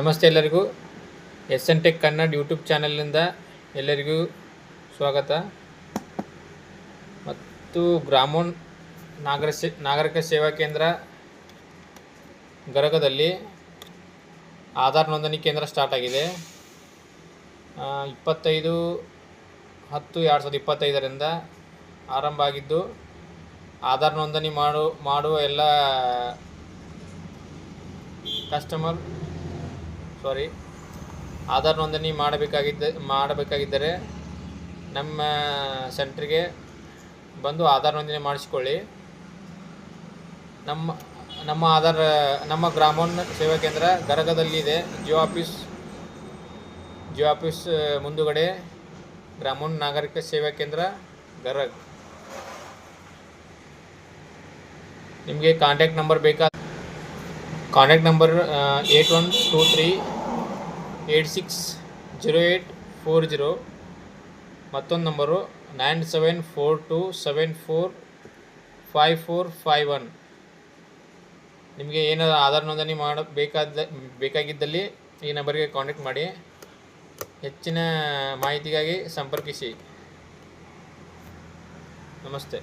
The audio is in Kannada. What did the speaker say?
ನಮಸ್ತೆ ಎಲ್ಲರಿಗೂ. S N tech Kannada YouTube ಚಾನಲ್ನಿಂದ ಎಲ್ಲರಿಗೂ ಸ್ವಾಗತ. ಮತ್ತು ಗ್ರಾಮೋನ್ ನಾಗರ ಸೇ ನಾಗರಿಕ ಸೇವಾ ಕೇಂದ್ರ ಗರಗದಲ್ಲಿ ಆಧಾರ್ ನೋಂದಣಿ ಕೇಂದ್ರ ಸ್ಟಾರ್ಟ್ ಆಗಿದೆ. ಇಪ್ಪತ್ತೈದು ಹತ್ತು ಎರಡು ಸಾವಿರದ ಇಪ್ಪತ್ತೈದರಿಂದ ಆರಂಭ ಆಗಿದ್ದು, ಆಧಾರ್ ನೋಂದಣಿ ಮಾಡು, ಮಾಡುವ ಎಲ್ಲ ಕಸ್ಟಮರ್ ಸಾರಿ ಆಧಾರ್ ನೋಂದಣಿ ಮಾಡಬೇಕಾಗಿದ್ದ, ಮಾಡಬೇಕಾಗಿದ್ದರೆ ನಮ್ಮ ಸೆಂಟ್ರಿಗೆ ಬಂದು ಆಧಾರ್ ನೋಂದಣಿ ಮಾಡಿಸಿಕೊಳ್ಳಿ. ನಮ್ಮ ನಮ್ಮ ಆಧಾರ್, ನಮ್ಮ ಗ್ರಾಮೋನ್ ಸೇವಾ ಕೇಂದ್ರ ಗರಗದಲ್ಲಿದೆ ಜಿಯೋ ಆಫೀಸ್ ಜಿಯೋ ಆಫೀಸ್ ಮುಂದುಗಡೆ ಗ್ರಾಮೋನ್ ನಾಗರಿಕ ಸೇವಾ ಕೇಂದ್ರ ಗರಗ್. ನಿಮಗೆ ಕಾಂಟ್ಯಾಕ್ಟ್ ನಂಬರ್ ಬೇಕಾ? Contact number eight one two three eight six zero eight four zero ಮತ್ತೊಂದು number nine seven four two seven four five four five one ನಿಮಗೆ ಏನಾದರೂ ಆಧಾರ್ ನೋಂದಣಿ ಮಾಡ ಬೇಕಾದ ಬೇಕಾಗಿದ್ದಲ್ಲಿ ಈ ನಂಬರ್ಗೆ ಕಾಂಟ್ಯಾಕ್ಟ್ ಮಾಡಿ. ಹೆಚ್ಚಿನ ಮಾಹಿತಿಗಾಗಿ ಸಂಪರ್ಕಿಸಿ. ನಮಸ್ತೆ.